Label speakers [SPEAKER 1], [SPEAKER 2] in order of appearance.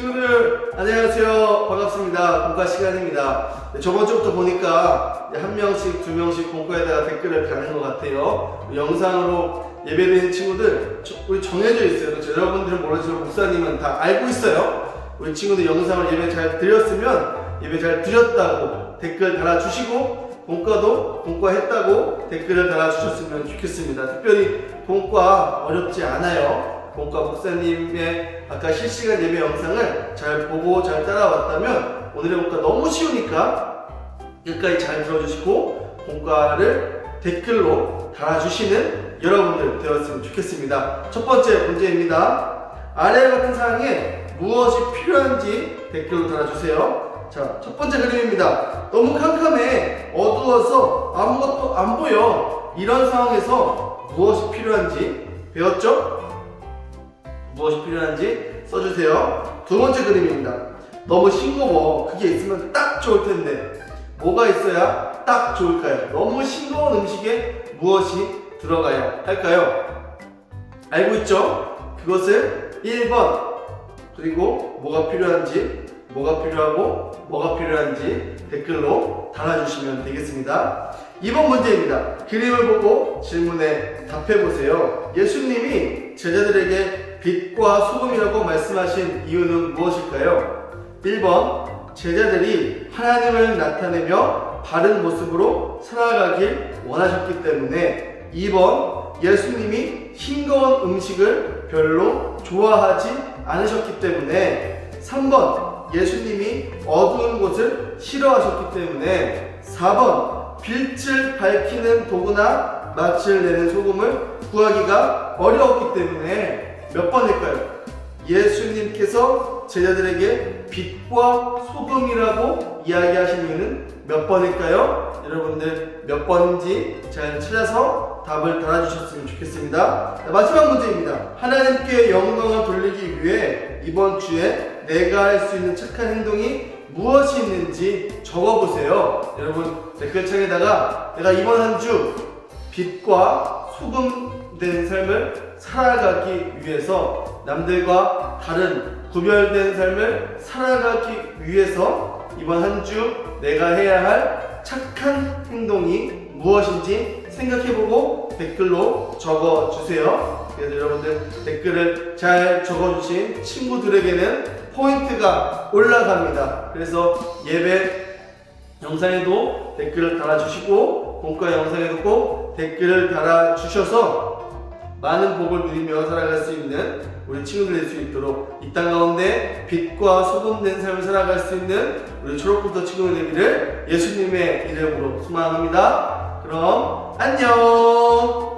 [SPEAKER 1] 친구들 안녕하세요. 반갑습니다. 공과 시간입니다. 네, 저번 주부터 보니까 한 명씩 두 명씩 공과에다가 댓글을 다는 것 같아요. 영상으로 예배드리는 친구들 저- 우리 정해져 있어요. 그렇죠? 여러분들은 모르지만 목사님은 다 알고 있어요. 우리 친구들 영상을 예배 잘 드렸으면 예배 잘 드렸다고 댓글 달아주시고 공과도 공과했다고 댓글을 달아주셨으면 좋겠습니다. 특별히 공과 어렵지 않아요 공과 목사님의 아까 실시간 예배 영상을 잘 보고 잘 따라왔다면 오늘의 공과 너무 쉬우니까 끝까지 잘 들어주시고 공과를 댓글로 달아주시는 여러분들 되었으면 좋겠습니다. 첫 번째 문제입니다. 아래 같은 사항에 무엇이 필요한지 댓글로 달아주세요. 자, 첫 번째 그림입니다. 너무 캄캄해 어두워서 아무것도 안 보여. 이런 상황에서 무엇이 필요한지 배웠죠? 무엇이 필요한지 써주세요. 두 번째 그림입니다. 너무 싱거워. 그게 있으면 딱 좋을 텐데. 뭐가 있어야 딱 좋을까요? 너무 싱거운 음식에 무엇이 들어가야 할까요? 알고 있죠? 그것을 1번. 그리고 뭐가 필요한지, 뭐가 필요하고, 뭐가 필요한지 댓글로 달아주시면 되겠습니다. 2번 문제입니다. 그림을 보고 질문에 답해보세요. 예수님이 제자들에게 빛과 소금이라고 말씀하신 이유는 무엇일까요? 1번 제자들이 하나님을 나타내며 바른 모습으로 살아가길 원하셨기 때문에. 2번 예수님이 싱거운 음식을 별로 좋아하지 않으셨기 때문에. 3번 예수님이 어두운 곳을 싫어하셨기 때문에. 4번 빛을 밝히는 도구나 맛을 내는 소금을 구하기가 어려웠기 때문에 몇 번일까요? 예수님께서 제자들에게 빛과 소금이라고 이야기하신 이유는 몇 번일까요? 여러분들 몇 번인지 잘 찾아서 답을 달아주셨으면 좋겠습니다. 자, 마지막 문제입니다. 하나님께 영광을 돌리기 위해 이번 주에 내가 할 수 있는 착한 행동이 무엇이 있는지 적어보세요. 여러분 댓글창에다가 내가 이번 한 주 빛과 소금 된 삶을 살아가기 위해서 남들과 다른 구별된 삶을 살아가기 위해서 이번 한 주 내가 해야 할 착한 행동이 무엇인지 생각해보고 댓글로 적어주세요. 그래서 여러분들 댓글을 잘 적어주신 친구들에게는 포인트가 올라갑니다. 그래서 예배 영상에도 댓글을 달아주시고 본과 영상에도 꼭 댓글을 달아주셔서 많은 복을 누리며 살아갈 수 있는 우리 친구들 될 수 있도록 이 땅 가운데 빛과 소금된 삶을 살아갈 수 있는 우리 초록부터 친구들 되기를 예수님의 이름으로 소망합니다. 그럼 안녕